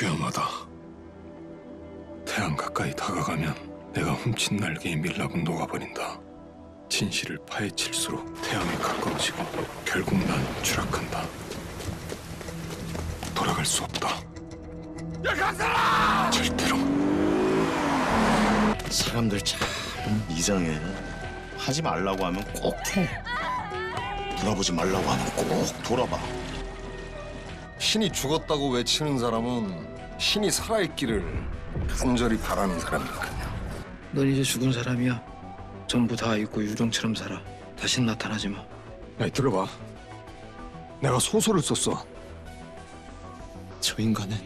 위험하다. 태양 가까이 다가가면 내가 훔친 날개의 밀랍은 녹아버린다. 진실을 파헤칠수록 태양에 가까워지고 결국 난 추락한다. 돌아갈 수 없다. 야 강사라! 절대로. 사람들 참 이상해. 하지 말라고 하면 꼭 해. 돌아보지 말라고 하면 꼭 돌아봐. 신이 죽었다고 외치는 사람은 신이 살아있기를 간절히 바라는 사람이거든요. 넌 이제 죽은 사람이야. 전부 다 잊고 유령처럼 살아. 다신 나타나지 마. 야, 들어봐. 내가 소설을 썼어. 저 인간은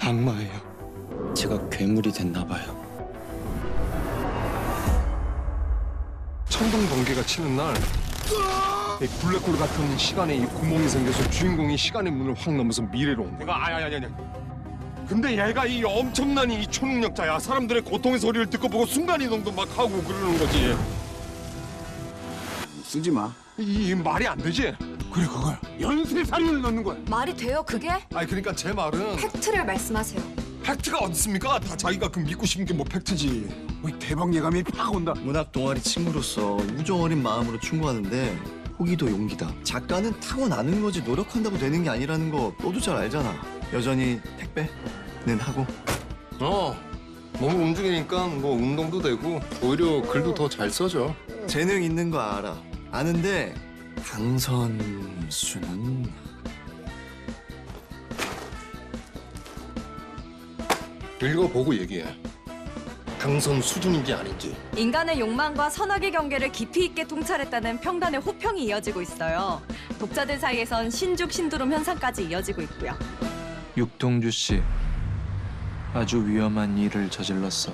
악마예요. 제가 괴물이 됐나 봐요. 천둥 번개가 치는 날, 이 블랙홀 같은 시간에 이 구멍이 생겨서 주인공이 시간의 문을 확 넘어서 미래로 온 거야. 아니 아니 아니 아니. 근데 얘가 이 엄청난 이 초능력자야. 사람들의 고통의 소리를 듣고 보고 순간 이동도 막 하고 그러는 거지. 쓰지 마. 이, 이 말이 안 되지? 그래 그걸 연쇄살인을 넣는 거야. 말이 돼요 그게? 아니 그러니까 제 말은 팩트를 말씀하세요. 팩트가 어디 있습니까? 다 자기가 그 믿고 싶은 게 뭐 팩트지. 뭐 대박 예감이 팍 온다. 문학 동아리 친구로서 우정 어린 마음으로 충고하는데 포기도 용기다. 작가는 타고나는 거지 노력한다고 되는 게 아니라는 거 너도 잘 알잖아. 여전히 택배는 하고 어. 몸을 움직이니까 뭐 운동도 되고 오히려 글도 더 잘 써져. 재능 있는 거 알아. 아는데 당선 수는 읽어보고 얘기해. 당선 수준인지 아닌지. 인간의 욕망과 선악의 경계를 깊이 있게 통찰했다는 평단의 호평이 이어지고 있어요. 독자들 사이에선 신죽 신두름 현상까지 이어지고 있고요. 육동주 씨 아주 위험한 일을 저질렀어.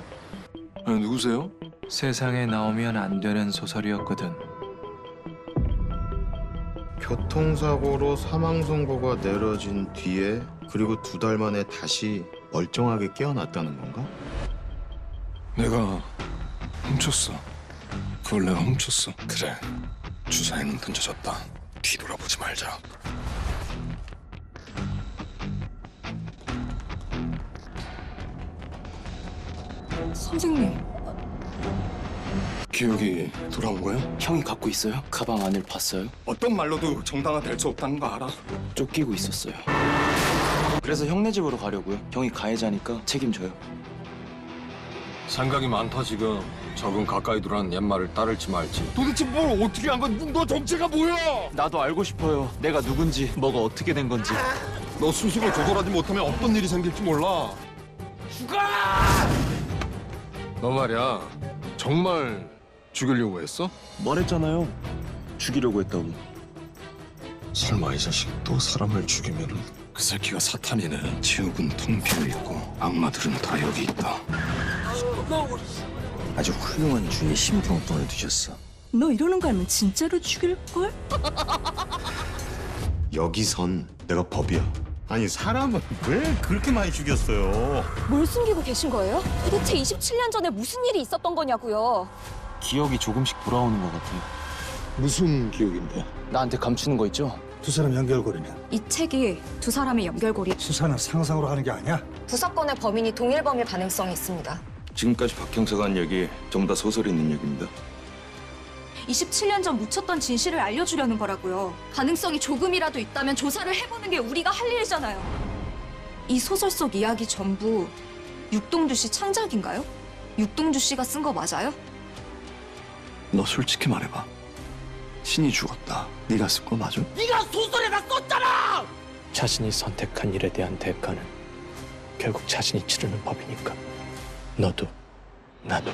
아니, 누구세요? 세상에 나오면 안 되는 소설이었거든. 교통사고로 사망 선고가 내려진 뒤에 그리고 두 달 만에 다시 멀쩡하게 깨어났다는 건가? 내가 훔쳤어. 그걸 내가 훔쳤어. 그래. 주사에는 던져졌다. 뒤돌아보지 말자. 선생님. 기억이 돌아온 거야? 형이 갖고 있어요? 가방 안을 봤어요? 어떤 말로도 정당화될 수 없다는 거 알아? 쫓기고 있었어요. 그래서 형네 집으로 가려고요. 형이 가해자니까 책임져요. 생각이 많다 지금. 적은 가까이 두라는 옛말을 따를지 말지. 도대체 뭘 어떻게 한 건? 너 정체가 뭐야? 나도 알고 싶어요. 내가 누군지, 뭐가 어떻게 된 건지. 너 스스로 조절하지 못하면 어떤 일이 생길지 몰라. 죽어! 너 말이야. 정말 죽이려고 했어? 말했잖아요. 죽이려고 했다고. 설마 이 자식 또 사람을 죽이면은 그 새끼가 사탄이네. 지옥은 텅 비어 있고 악마들은 다 여기 있다. 아주 훌륭한 주의 심경동을 두셨어. 너 이러는 거 알면 진짜로 죽일걸? 여기선 내가 법이야. 아니 사람을 왜 그렇게 많이 죽였어요? 뭘 숨기고 계신 거예요? 도대체 27년 전에 무슨 일이 있었던 거냐고요. 기억이 조금씩 돌아오는 것 같아요. 무슨 기억인데? 나한테 감추는 거 있죠? 두 사람 연결고리냐? 이 책이 두 사람의 연결고리. 수사는 상상으로 하는 게 아니야. 두 사건의 범인이 동일 범일 가능성이 있습니다. 지금까지 박 형사가 한 얘기 전부 다 소설에 있는 얘기입니다. 27년 전 묻혔던 진실을 알려주려는 거라고요. 가능성이 조금이라도 있다면 조사를 해보는 게 우리가 할 일이잖아요. 이 소설 속 이야기 전부 육동주 씨 창작인가요? 육동주 씨가 쓴 거 맞아요? 너 솔직히 말해봐. 신이 죽었다. 네가 쓴 거 맞아? 자신이 선택한 일에 대한 대가는 결국 자신이 치르는 법이니까. 너도 나도